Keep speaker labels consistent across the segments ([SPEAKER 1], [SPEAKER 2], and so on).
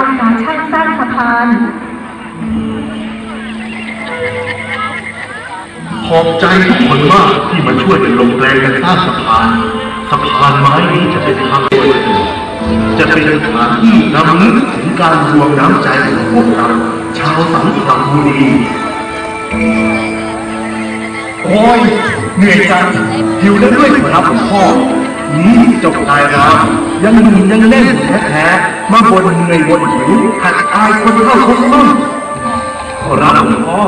[SPEAKER 1] ช่างสร้างสะพาน
[SPEAKER 2] ขอบใจทุกคนมากที่มาช่วยกันลงแรงกันสร้างสะพานสะพานไม้นี้จะเป็นทางเดินจะเป็นสถานที่นำลึกถึงการรวมน้ำใจของพวกเราชาวสังขละบุรีโอ้ยเหนื่อยจังหิวแล้วด้วยครับหลวงพ่อ นี่เจบตายแล้วยังหนุ่มยังเล่นแท้ๆมาบนเหนื่อยบนหิวหัดอายคนเข้าคนมั่งขอรับหลวงพ่อ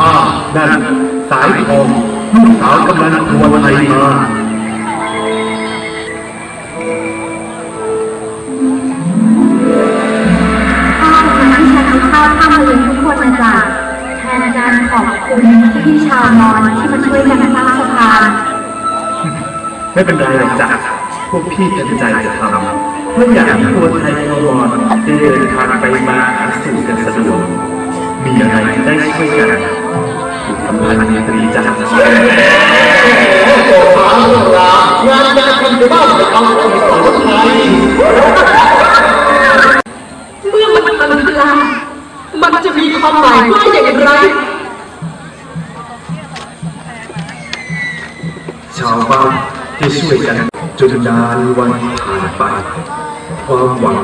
[SPEAKER 2] อ้าวนั่นสายทองลูกสาวกำลังตัวไทยมา
[SPEAKER 1] ข้าขอบคุณที่ชาวข้าวข้ามมาเรียนทุกคนนะจ๊ะแทนการขอบคุณที่พี่ชาวมอญที่มาช่วยกันสร้างสะพาน
[SPEAKER 2] ไม่เป็นไรหรอกจ้ะพวกพี่เต็มใจจะทำเพื่ออยากให้ตัวไทยวรได้เดินทางไปมาหาสู่กันสะดวกมีอะไรจะได้ช่วยกันผูกสัมพันธ์ตรีจ้ะ
[SPEAKER 3] งานการทำในบ้านจะเอาไปสอนไทย
[SPEAKER 4] เมื่อมันพันพลามันจะมีความหมายว่าอย่างไร
[SPEAKER 2] ชาวบ้าน ได้ช่วยกันจนนานวันผ่านไป ความหวัง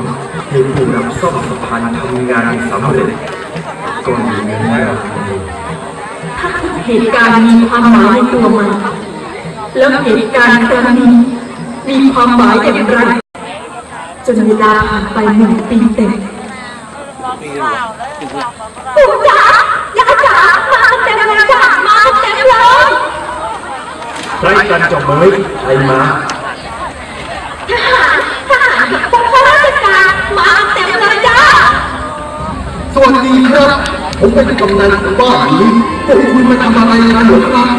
[SPEAKER 2] ในผู้รับซ่อมสะพานทำงานสำเร็จก็มีเงินมา
[SPEAKER 4] ถ้าทุกเหตุการณ์มีความหมายในตัวมันแล้วเหตุการณ์ครั้งนี้มีความหมายอย่างไรจนเวลาผ่านไปหนึ่งปีเต็ม
[SPEAKER 1] ปู่จ๋ายายจ๋ามาเต็มเลยจ้ะมาเต็มเลย
[SPEAKER 2] ใครกันจะเมยใครมา
[SPEAKER 1] ทหารทหารกับพวกข้าราชการมาเต็มเลยจ้า
[SPEAKER 3] สวัสดีครับ ผมเป็นกำนันบ้านนี้พวกคุณมาทำอะไรกันหรอครับ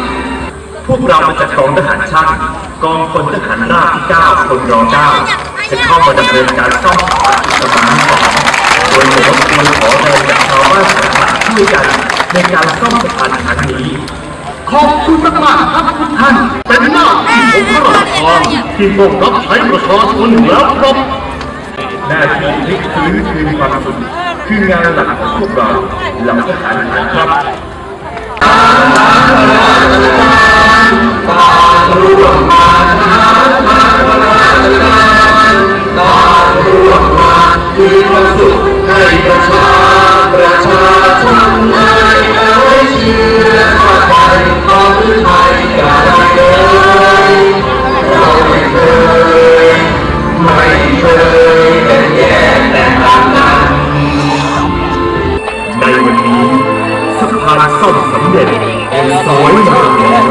[SPEAKER 2] พวกเรามาจากกองทหารช่างกองพลทหารราบที่9คนรอ9จะเข้ามาดำเนินการซ่อมสะพานสองโดยผมควรขอแรงจากชาวบ้านสังขะช่วยกันในการซ่อมสะพานครั้งนี้
[SPEAKER 3] ขอบคุณมากมากครับทุกท่าน เป็นหน้าที่ของพระราชาที่ต้องรับใช้ประชาชนแล้วครับ
[SPEAKER 2] หน้าที่นี้คือคืนความสุขคืองานหลักของพวกเราเหล่าทหารหารครับ พานซ่อมสำเร็จสวยงามแล้ว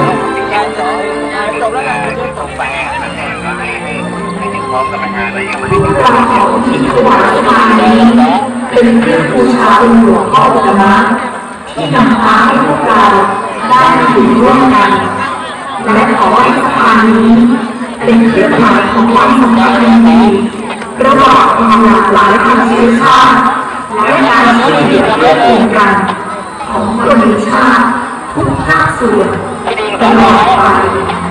[SPEAKER 1] การขออุทิศถวายสะพานนี้เป็นเครื่องบูชาองค์หลวงพ่ออุตมะที่นำพาให้พวกเราได้มาอยู่ร่วมกันและขอให้สะพานนี้เป็นเครื่องหมายของความสัมพันธ์ดีระหว่างความหลากหลายทางเชื้อชาติและการช่วยเหลือเพื่อกูลกัน ของมนุษยชาติทุกภาคส่วนตลอดไป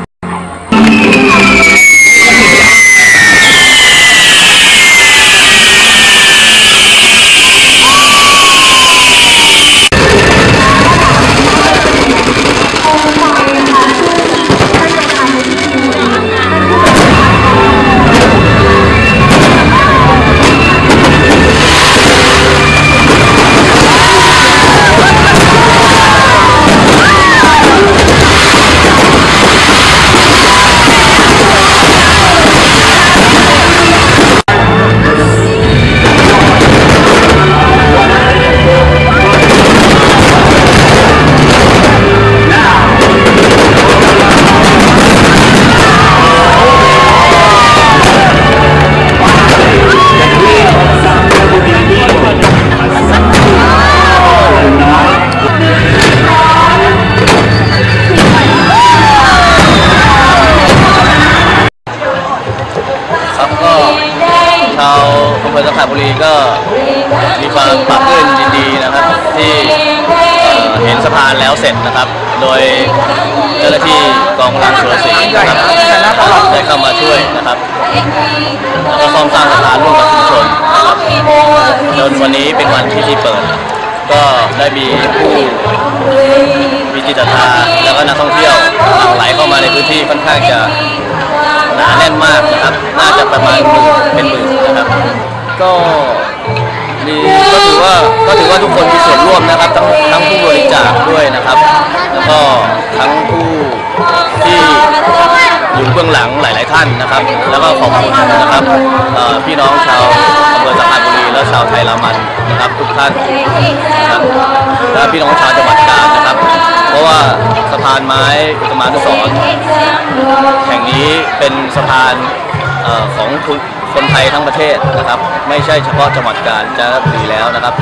[SPEAKER 5] อำเภอสังขบุรีก็มีความปลาบปลื้มยินดีนะครับ ที่เห็นสะพานแล้วเสร็จนะครับ โดยเจ้าหน้าที่กองกำลังสุรศรีนะครับได้เข้ามาช่วยนะครับแล้วก็ซ่อมสร้างสะพานร่วมกับจนวันนี้เป็นวันที่ที่เปิด ก็ได้มีผู้มีจิตศรัทธาแล้วก็นักท่องเที่ยวหลั่งไหลเข้ามาในพื้นที่ค่อนข้างจะหนาแน่นมากนะครับ น่าจะประมาณหมื่นเป็นหมื่นนะครับ ก็มีก็ถือว่าก็ถือว่าทุกคนมีส่วนร่วมนะครับ ทั้งทั้งผู้บริจาคด้วยนะครับ แล้วก็ทั้งผู้ที่อยู่เบื้องหลังหลาย ๆ ท่านนะครับ แล้วก็ขอบคุณนะครับพี่น้องชาวอำเภอสังขบุรีและชาวไทยรามันนะครับทุกท่านนะครับและพี่น้องชาวจังหวัดกาญนะครับ เพราะว่าสะพานไม้อุตมานุสรแห่งนี้เป็นสะพานของคน คนไทยทั้งประเทศนะครับ ไม่ใช่เฉพาะจังหวัดกาญจนบุรีแล้วนะครับ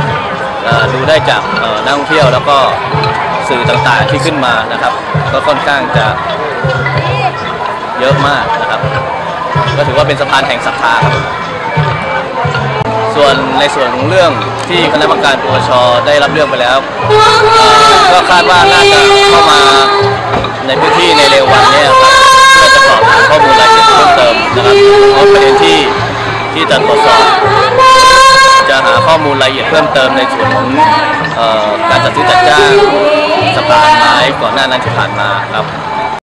[SPEAKER 5] ดูได้จากนักท่องเที่ยวแล้วก็สื่อต่างๆที่ขึ้นมานะครับ ก็ค่อนข้างจะเยอะมากนะครับ ก็ถือว่าเป็นสะพานแห่งศรัทธาครับ ส่วนในส่วนของเรื่องที่คณะกรรมการปวชได้รับเรื่องไปแล้ว ก็คาดว่าน่าจะเข้ามาในพื้นที่ในเร็ววันนี้ครับเพื่อจะสอบถามข้อมูลรายละเอียดเพิ่มเติม ที่จะตรวจสอบ จะหาข้อมูลรายละเอียดเพิ่มเติมในส่วนของการจัดซื้อจัดจ้างสะพานไม้ก่อนหน้านั้นที่ผ่านมาครับ